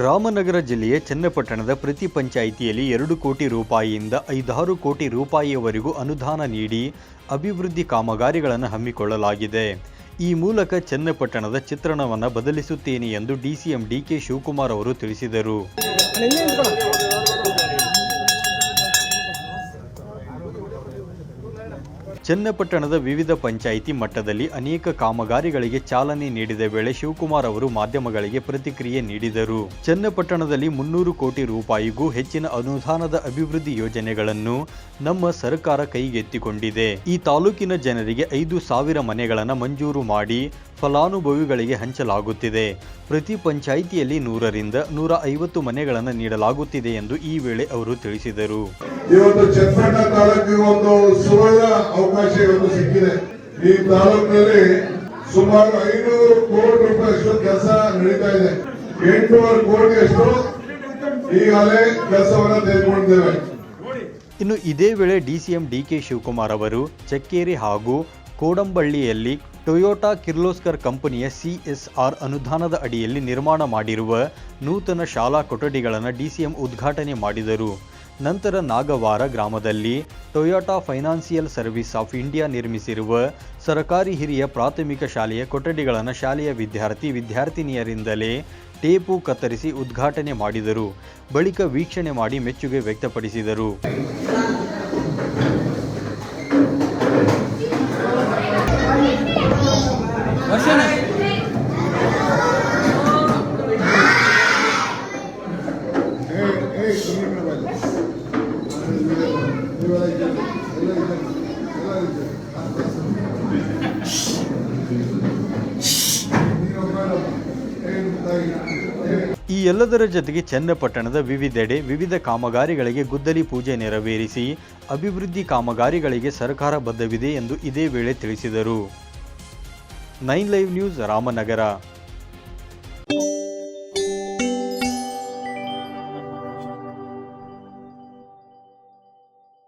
ರಾಮನಗರ ಜಿಲ್ಲೆಯ ಚನ್ನಪಟ್ಟಣದ ಪ್ರತಿ ಪಂಚಾಯಿತಿಯಲ್ಲಿ ಎರಡು ಕೋಟಿ ರೂಪಾಯಿಯಿಂದ ಐದಾರು ಕೋಟಿ ರೂಪಾಯಿಯವರೆಗೂ ಅನುದಾನ ನೀಡಿ ಅಭಿವೃದ್ಧಿ ಕಾಮಗಾರಿಗಳನ್ನು ಹಮ್ಮಿಕೊಳ್ಳಲಾಗಿದೆ. ಈ ಮೂಲಕ ಚನ್ನಪಟ್ಟಣದ ಚಿತ್ರಣವನ್ನು ಬದಲಿಸುತ್ತೇನೆ ಎಂದು ಡಿಸಿಎಂ ಡಿಕೆ ಶಿವಕುಮಾರ್ ಅವರು ತಿಳಿಸಿದರು. ಚನ್ನಪಟ್ಟಣದ ವಿವಿಧ ಪಂಚಾಯಿತಿ ಮಟ್ಟದಲ್ಲಿ ಅನೇಕ ಕಾಮಗಾರಿಗಳಿಗೆ ಚಾಲನೆ ನೀಡಿದ ವೇಳೆ ಶಿವಕುಮಾರ್ ಅವರು ಮಾಧ್ಯಮಗಳಿಗೆ ಪ್ರತಿಕ್ರಿಯೆ ನೀಡಿದರು. ಚನ್ನಪಟ್ಟಣದಲ್ಲಿ ಮುನ್ನೂರು ಕೋಟಿ ರೂಪಾಯಿಗೂ ಹೆಚ್ಚಿನ ಅನುದಾನದ ಅಭಿವೃದ್ಧಿ ಯೋಜನೆಗಳನ್ನು ನಮ್ಮ ಸರ್ಕಾರ ಕೈಗೆತ್ತಿಕೊಂಡಿದೆ. ಈ ತಾಲೂಕಿನ ಜನರಿಗೆ ಐದು ಸಾವಿರ ಮನೆಗಳನ್ನು ಮಂಜೂರು ಮಾಡಿ ಫಲಾನುಭವಿಗಳಿಗೆ ಹಂಚಲಾಗುತ್ತಿದೆ. ಪ್ರತಿ ಪಂಚಾಯಿತಿಯಲ್ಲಿ ನೂರರಿಂದ ನೂರ ಐವತ್ತು ಮನೆಗಳನ್ನು ನೀಡಲಾಗುತ್ತಿದೆ ಎಂದು ಈ ವೇಳೆ ಅವರು ತಿಳಿಸಿದರು. ಇವತ್ತು ಚನ್ನಪಟ್ಟಣ ತಾಲೂಕಿಗೆ ಒಂದು ಸುವರ್ಣ ಅವಕಾಶ ಇವತ್ತು ಸಿಕ್ಕಿದೆ. ಈ ತಾಲೂಕಿನಲ್ಲಿ ಸುಮಾರು ಐನೂರು ಕೋಟಿ ರೂಪಾಯಿಯಷ್ಟು ಕೆಲಸ ನಡೀತಾ ಇದೆ. ಎಂಟೂವರೆ ಕೋಟಿಯಷ್ಟು ಈಗಾಗಲೇ ಕೆಲಸವನ್ನು ತೆಗೆದುಕೊಂಡಿದ್ದೇವೆ. ಇನ್ನು ಇದೇ ವೇಳೆ ಡಿಸಿಎಂ ಡಿಕೆ ಶಿವಕುಮಾರ್ ಅವರು ಚಕ್ಕೇರಿ ಹಾಗೂ ಕೋಡಂಬಳ್ಳಿಯಲ್ಲಿ ಟೊಯೋಟಾ ಕಿರ್ಲೋಸ್ಕರ್ ಕಂಪನಿಯ ಸಿಎಸ್ಆರ್ ಅನುದಾನದ ಅಡಿಯಲ್ಲಿ ನಿರ್ಮಾಣ ಮಾಡಿರುವ ನೂತನ ಶಾಲಾ ಕೊಠಡಿಗಳನ್ನು ಡಿಸಿಎಂ ಉದ್ಘಾಟನೆ ಮಾಡಿದರು. ನಂತರ ನಾಗವಾರ ಗ್ರಾಮದಲ್ಲಿ Toyota financial service of India ನಿರ್ಮಿಸಿರುವ ಸರಕಾರಿ ಹಿರಿಯ ಪ್ರಾಥಮಿಕ ಶಾಲೆಯ ಕೊಠಡಿಗಳನ್ನು ಶಾಲೆಯ ವಿದ್ಯಾರ್ಥಿ ವಿದ್ಯಾರ್ಥಿನಿಯರಿಂದಲೇ ಟೇಪು ಕತ್ತರಿಸಿ ಉದ್ಘಾಟನೆ ಮಾಡಿದರು. ಬಳಿಕ ವೀಕ್ಷಣೆ ಮಾಡಿ ಮೆಚ್ಚುಗೆ ವ್ಯಕ್ತಪಡಿಸಿದರು. ಈ ಎಲ್ಲದರ ಜೊತೆಗೆ ಚನ್ನಪಟ್ಟಣದ ವಿವಿಧೆಡೆ ವಿವಿಧ ಕಾಮಗಾರಿಗಳಿಗೆ ಗುದ್ದಲಿ ಪೂಜೆ ನೆರವೇರಿಸಿ ಅಭಿವೃದ್ಧಿ ಕಾಮಗಾರಿಗಳಿಗೆ ಸರ್ಕಾರ ಬದ್ಧವಿದೆ ಎಂದು ಇದೇ ವೇಳೆ ತಿಳಿಸಿದರು. Nine live news Ramanagara.